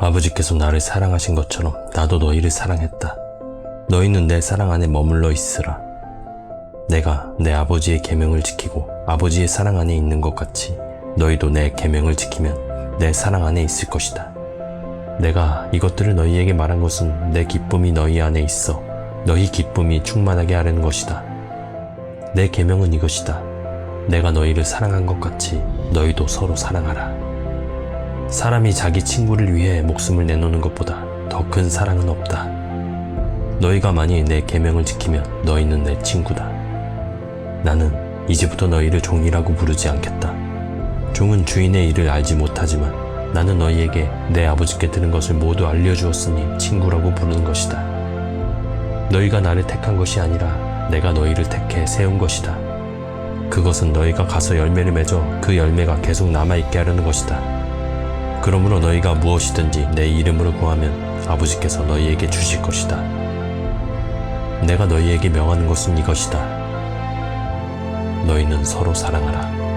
아버지께서 나를 사랑하신 것처럼 나도 너희를 사랑했다. 너희는 내 사랑 안에 머물러 있으라. 내가 내 아버지의 계명을 지키고 아버지의 사랑 안에 있는 것 같이 너희도 내 계명을 지키면 내 사랑 안에 있을 것이다. 내가 이것들을 너희에게 말한 것은 내 기쁨이 너희 안에 있어 너희 기쁨이 충만하게 하려는 것이다. 내 계명은 이것이다. 내가 너희를 사랑한 것 같이 너희도 서로 사랑하라. 사람이 자기 친구를 위해 목숨을 내놓는 것보다 더 큰 사랑은 없다. 너희가 만일 내 계명을 지키면 너희는 내 친구다. 나는 이제부터 너희를 종이라고 부르지 않겠다. 종은 주인의 일을 알지 못하지만 나는 너희에게 내 아버지께 들은 것을 모두 알려주었으니 친구라고 부르는 것이다. 너희가 나를 택한 것이 아니라 내가 너희를 택해 세운 것이다. 그것은 너희가 가서 열매를 맺어 그 열매가 계속 남아있게 하려는 것이다. 그러므로 너희가 무엇이든지 내 이름으로 구하면 아버지께서 너희에게 주실 것이다. 내가 너희에게 명하는 것은 이것이다. 너희는 서로 사랑하라.